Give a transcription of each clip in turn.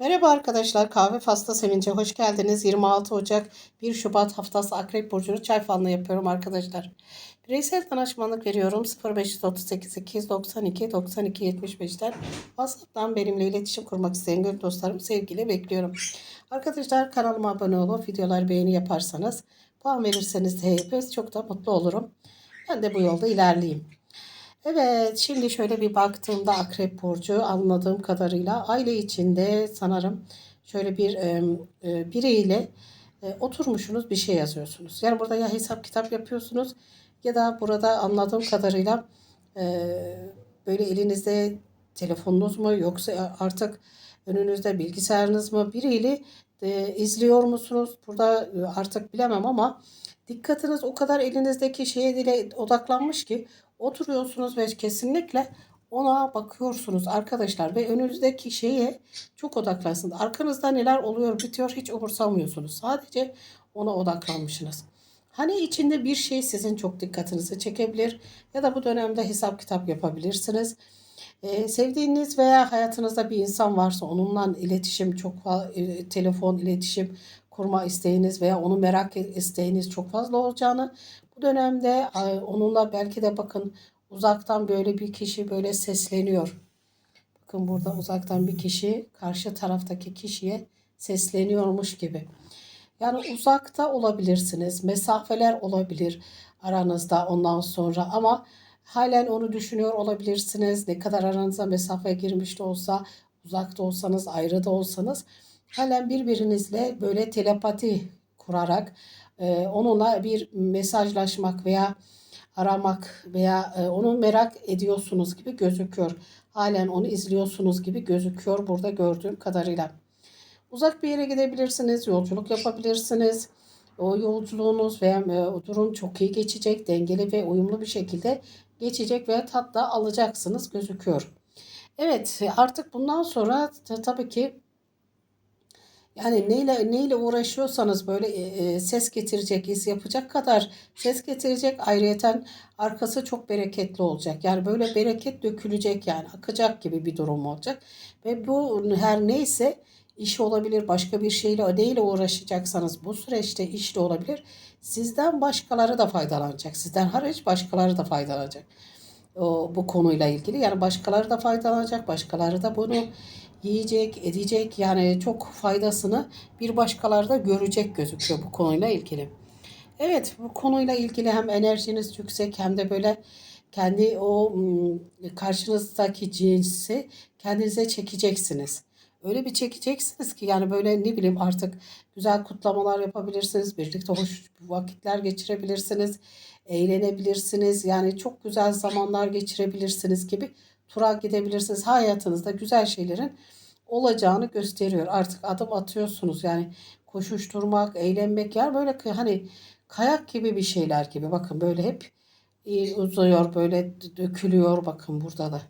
Merhaba arkadaşlar, Kahve Fasla Sevinç'e hoş geldiniz. 26 Ocak 1 Şubat haftası Akrep Burcu'nu çay falını yapıyorum arkadaşlar. Bireysel danışmanlık veriyorum 0538 292 92 75'ten. WhatsApp'tan benimle iletişim kurmak isteyen gönül dostlarım sevgiyle bekliyorum. Arkadaşlar kanalıma abone olup videoları beğeni yaparsanız puan verirseniz de hepiniz çok da mutlu olurum. Ben de bu yolda ilerleyeyim. Evet, şimdi şöyle bir baktığımda Akrep Burcu anladığım kadarıyla aile içinde sanırım şöyle bir e, e, bireyle e, oturmuşsunuz bir şey yazıyorsunuz. Yani burada ya hesap kitap yapıyorsunuz ya da burada anladığım kadarıyla e, böyle elinizde telefonunuz mu yoksa artık önünüzde bilgisayarınız mı biriyle e, izliyor musunuz? Burada e, artık bilemem ama dikkatiniz o kadar elinizdeki şeye dile odaklanmış ki oturuyorsunuz ve kesinlikle ona bakıyorsunuz arkadaşlar ve önünüzdeki şeye çok odaklansınız. Arkanızda neler oluyor bitiyor hiç umursamıyorsunuz. Sadece ona odaklanmışsınız. Hani içinde bir şey sizin çok dikkatinizi çekebilir ya da bu dönemde hesap kitap yapabilirsiniz. Ee, sevdiğiniz veya hayatınızda bir insan varsa onunla iletişim çok e, telefon iletişim kurma isteğiniz veya onu merak isteğiniz çok fazla olacağını bu dönemde onunla belki de bakın uzaktan böyle bir kişi böyle sesleniyor. Bakın burada uzaktan bir kişi karşı taraftaki kişiye sesleniyormuş gibi. Yani uzakta olabilirsiniz. Mesafeler olabilir aranızda ondan sonra ama halen onu düşünüyor olabilirsiniz. Ne kadar aranıza mesafe girmiş de olsa, uzakta olsanız, ayrı da olsanız halen birbirinizle böyle telepati kurarak e, onunla bir mesajlaşmak veya aramak veya e, onu merak ediyorsunuz gibi gözüküyor. Halen onu izliyorsunuz gibi gözüküyor burada gördüğüm kadarıyla. Uzak bir yere gidebilirsiniz, yolculuk yapabilirsiniz. O yolculuğunuz veya e, o durum çok iyi geçecek, dengeli ve uyumlu bir şekilde geçecek ve tat da alacaksınız gözüküyor. Evet artık bundan sonra tabii ki yani neyle neyle uğraşıyorsanız böyle e, e, ses getirecek, iz yapacak kadar ses getirecek ayrıyeten arkası çok bereketli olacak. Yani böyle bereket dökülecek yani akacak gibi bir durum olacak. Ve bu her neyse iş olabilir, başka bir şeyle neyle uğraşacaksanız bu süreçte iş de olabilir. Sizden başkaları da faydalanacak. Sizden hariç başkaları da faydalanacak. O, bu konuyla ilgili. Yani başkaları da faydalanacak. Başkaları da bunu yiyecek, edecek yani çok faydasını bir başkaları da görecek gözüküyor bu konuyla ilgili. Evet bu konuyla ilgili hem enerjiniz yüksek hem de böyle kendi o karşınızdaki cinsi kendinize çekeceksiniz. Öyle bir çekeceksiniz ki yani böyle ne bileyim artık güzel kutlamalar yapabilirsiniz. Birlikte hoş vakitler geçirebilirsiniz. Eğlenebilirsiniz. Yani çok güzel zamanlar geçirebilirsiniz gibi tura gidebilirsiniz. Hayatınızda güzel şeylerin olacağını gösteriyor. Artık adım atıyorsunuz. Yani koşuşturmak, eğlenmek yani böyle hani kayak gibi bir şeyler gibi. Bakın böyle hep uzuyor, böyle dökülüyor bakın burada da.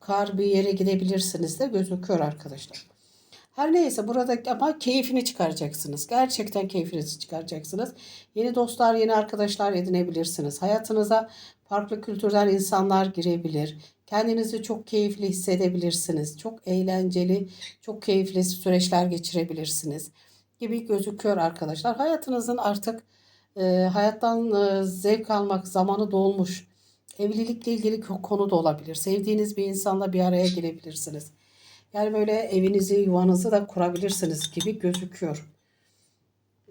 Kar bir yere gidebilirsiniz de gözüküyor arkadaşlar. Her neyse burada ama keyfini çıkaracaksınız. Gerçekten keyfinizi çıkaracaksınız. Yeni dostlar, yeni arkadaşlar edinebilirsiniz. Hayatınıza farklı kültürden insanlar girebilir. Kendinizi çok keyifli hissedebilirsiniz. Çok eğlenceli, çok keyifli süreçler geçirebilirsiniz gibi gözüküyor arkadaşlar. Hayatınızın artık e, hayattan e, zevk almak zamanı dolmuş. Evlilikle ilgili konu da olabilir. Sevdiğiniz bir insanla bir araya gelebilirsiniz. Yani böyle evinizi, yuvanızı da kurabilirsiniz gibi gözüküyor.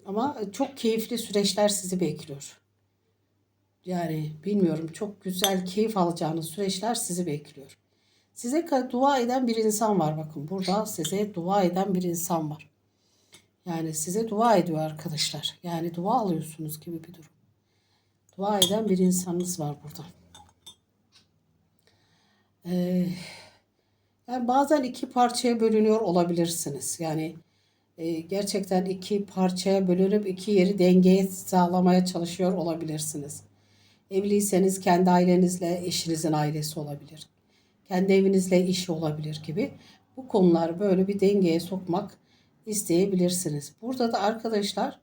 Ama çok keyifli süreçler sizi bekliyor. Yani bilmiyorum çok güzel keyif alacağınız süreçler sizi bekliyor. Size dua eden bir insan var bakın. Burada size dua eden bir insan var. Yani size dua ediyor arkadaşlar. Yani dua alıyorsunuz gibi bir durum. Dua eden bir insanınız var burada. Ee, yani bazen iki parçaya bölünüyor olabilirsiniz. Yani e, gerçekten iki parçaya bölünüp iki yeri dengeye sağlamaya çalışıyor olabilirsiniz. Evliyseniz kendi ailenizle eşinizin ailesi olabilir. Kendi evinizle iş olabilir gibi. Bu konuları böyle bir dengeye sokmak isteyebilirsiniz. Burada da arkadaşlar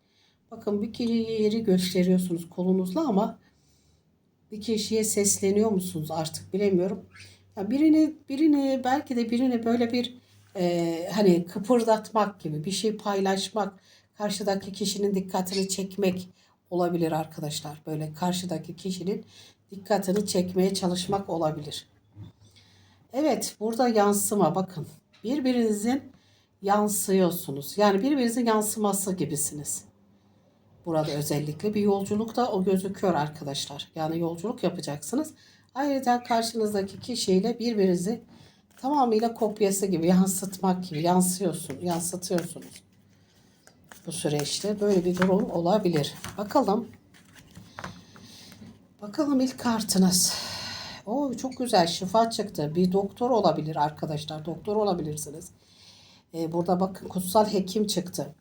bakın bir yeri gösteriyorsunuz kolunuzla ama bir kişiye sesleniyor musunuz artık bilemiyorum. Ya birini birini belki de birini böyle bir e, hani kıpırdatmak gibi bir şey paylaşmak, karşıdaki kişinin dikkatini çekmek olabilir arkadaşlar. Böyle karşıdaki kişinin dikkatini çekmeye çalışmak olabilir. Evet, burada yansıma bakın. Birbirinizin yansıyorsunuz. Yani birbirinizin yansıması gibisiniz. Burada özellikle bir yolculukta o gözüküyor arkadaşlar. Yani yolculuk yapacaksınız. Ayrıca karşınızdaki kişiyle birbirinizi tamamıyla kopyası gibi yansıtmak gibi yansıyorsun, yansıtıyorsunuz. Bu süreçte böyle bir durum olabilir. Bakalım. Bakalım ilk kartınız. O çok güzel şifa çıktı. Bir doktor olabilir arkadaşlar. Doktor olabilirsiniz. Ee, burada bakın kutsal hekim çıktı.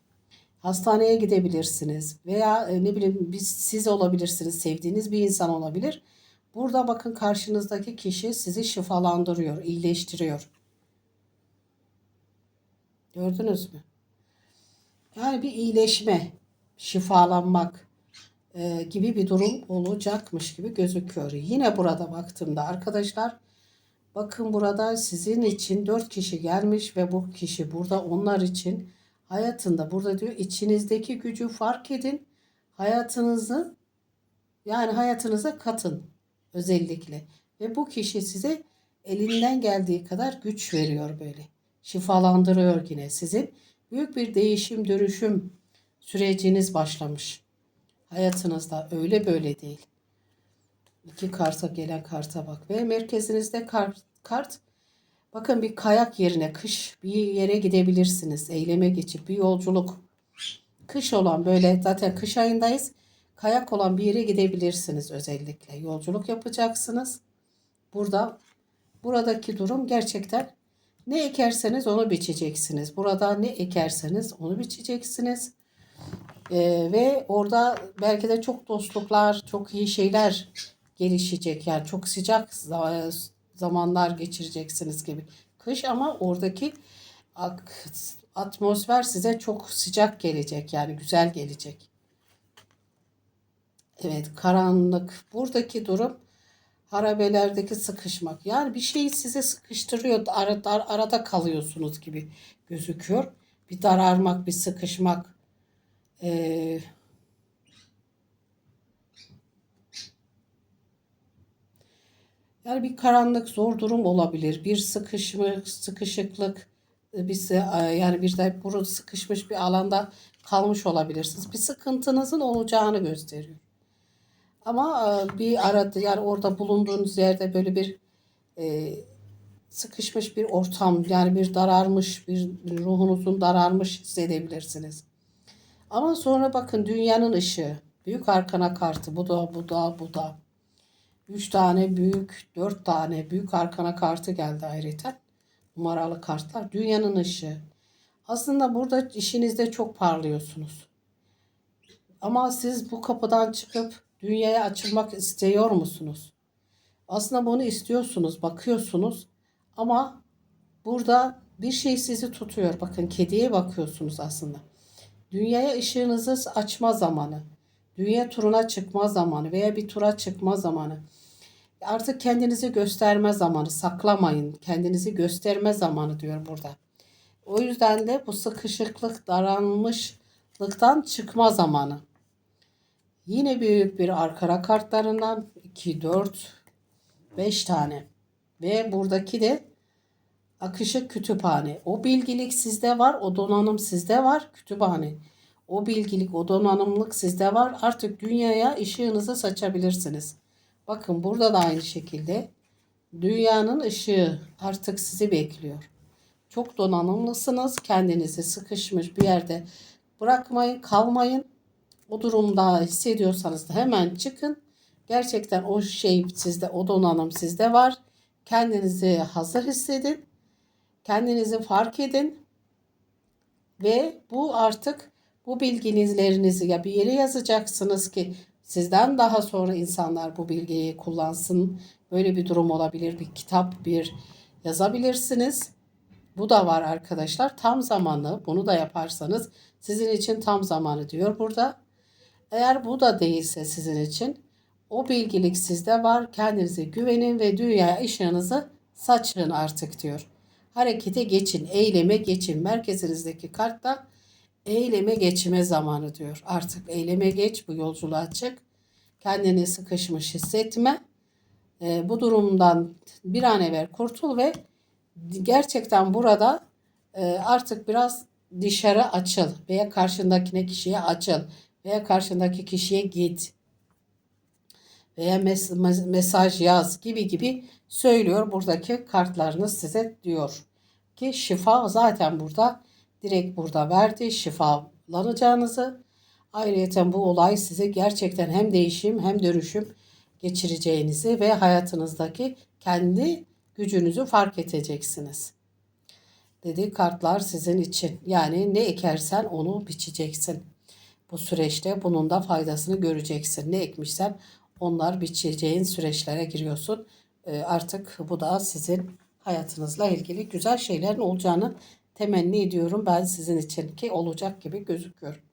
Hastaneye gidebilirsiniz veya e, ne bileyim biz siz olabilirsiniz. Sevdiğiniz bir insan olabilir. Burada bakın karşınızdaki kişi sizi şifalandırıyor, iyileştiriyor. Gördünüz mü? Yani bir iyileşme, şifalanmak e, gibi bir durum olacakmış gibi gözüküyor. Yine burada baktığımda arkadaşlar bakın burada sizin için dört kişi gelmiş ve bu kişi burada onlar için hayatında burada diyor içinizdeki gücü fark edin. Hayatınızı yani hayatınıza katın özellikle. Ve bu kişi size elinden geldiği kadar güç veriyor böyle. Şifalandırıyor yine sizin. Büyük bir değişim, dönüşüm süreciniz başlamış. Hayatınızda öyle böyle değil. İki karta gelen karta bak. Ve merkezinizde kart, kart bakın bir kayak yerine kış bir yere gidebilirsiniz. Eyleme geçip bir yolculuk. Kış olan böyle zaten kış ayındayız kayak olan bir yere gidebilirsiniz özellikle. Yolculuk yapacaksınız. Burada buradaki durum gerçekten ne ekerseniz onu biçeceksiniz. Burada ne ekerseniz onu biçeceksiniz. Ee, ve orada belki de çok dostluklar, çok iyi şeyler gelişecek. Yani çok sıcak zamanlar geçireceksiniz gibi. Kış ama oradaki atmosfer size çok sıcak gelecek. Yani güzel gelecek. Evet karanlık. Buradaki durum harabelerdeki sıkışmak. Yani bir şey size sıkıştırıyor. Arada, arada kalıyorsunuz gibi gözüküyor. Bir dararmak, bir sıkışmak. Ee, yani bir karanlık, zor durum olabilir. Bir sıkışma, sıkışıklık, bir yani bir de burun sıkışmış bir alanda kalmış olabilirsiniz. Bir sıkıntınızın olacağını gösteriyor. Ama e, bir arada yani orada bulunduğunuz yerde böyle bir e, sıkışmış bir ortam yani bir dararmış bir ruhunuzun dararmış hissedebilirsiniz. Ama sonra bakın dünyanın ışığı. Büyük arkana kartı. Bu da bu da bu da. Üç tane büyük, dört tane büyük arkana kartı geldi ayrıca. Numaralı kartlar. Dünyanın ışığı. Aslında burada işinizde çok parlıyorsunuz. Ama siz bu kapıdan çıkıp Dünyaya açılmak istiyor musunuz? Aslında bunu istiyorsunuz, bakıyorsunuz ama burada bir şey sizi tutuyor. Bakın kediye bakıyorsunuz aslında. Dünyaya ışığınızı açma zamanı, dünya turuna çıkma zamanı veya bir tura çıkma zamanı. Artık kendinizi gösterme zamanı, saklamayın. Kendinizi gösterme zamanı diyor burada. O yüzden de bu sıkışıklık, daranmışlıktan çıkma zamanı. Yine büyük bir arkara kartlarından 2, 4, 5 tane. Ve buradaki de akışık kütüphane. O bilgilik sizde var, o donanım sizde var, kütüphane. O bilgilik, o donanımlık sizde var. Artık dünyaya ışığınızı saçabilirsiniz. Bakın burada da aynı şekilde dünyanın ışığı artık sizi bekliyor. Çok donanımlısınız. Kendinizi sıkışmış bir yerde bırakmayın, kalmayın. O durumda hissediyorsanız da hemen çıkın. Gerçekten o şey sizde, o donanım sizde var. Kendinizi hazır hissedin. Kendinizi fark edin. Ve bu artık bu bilginizlerinizi ya bir yere yazacaksınız ki sizden daha sonra insanlar bu bilgiyi kullansın. Böyle bir durum olabilir. Bir kitap, bir yazabilirsiniz. Bu da var arkadaşlar. Tam zamanı bunu da yaparsanız sizin için tam zamanı diyor burada. Eğer bu da değilse sizin için o bilgilik sizde var. Kendinize güvenin ve dünyaya ışığınızı saçın artık diyor. harekete geçin, eyleme geçin. Merkezinizdeki kartta eyleme geçime zamanı diyor. Artık eyleme geç, bu yolculuğa çık. Kendini sıkışmış hissetme. Ee, bu durumdan bir an evvel kurtul ve gerçekten burada e, artık biraz dışarı açıl veya karşındakine kişiye açıl veya karşındaki kişiye git veya mes- mes- mesaj yaz gibi gibi söylüyor buradaki kartlarınız size diyor ki şifa zaten burada direkt burada verdi şifalanacağınızı ayrıca bu olay size gerçekten hem değişim hem dönüşüm geçireceğinizi ve hayatınızdaki kendi gücünüzü fark edeceksiniz. Dedi kartlar sizin için. Yani ne ekersen onu biçeceksin. Bu süreçte bunun da faydasını göreceksin. Ne ekmişsen onlar biçeceğin süreçlere giriyorsun. Ee, artık bu da sizin hayatınızla ilgili güzel şeylerin olacağını temenni ediyorum ben sizin için ki olacak gibi gözüküyor.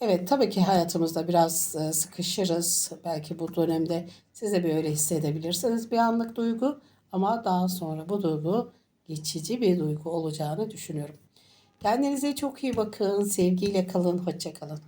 Evet tabii ki hayatımızda biraz e, sıkışırız. Belki bu dönemde siz de böyle hissedebilirsiniz bir anlık duygu. Ama daha sonra bu duygu geçici bir duygu olacağını düşünüyorum. Kendinize çok iyi bakın. Sevgiyle kalın. Hoşça kalın.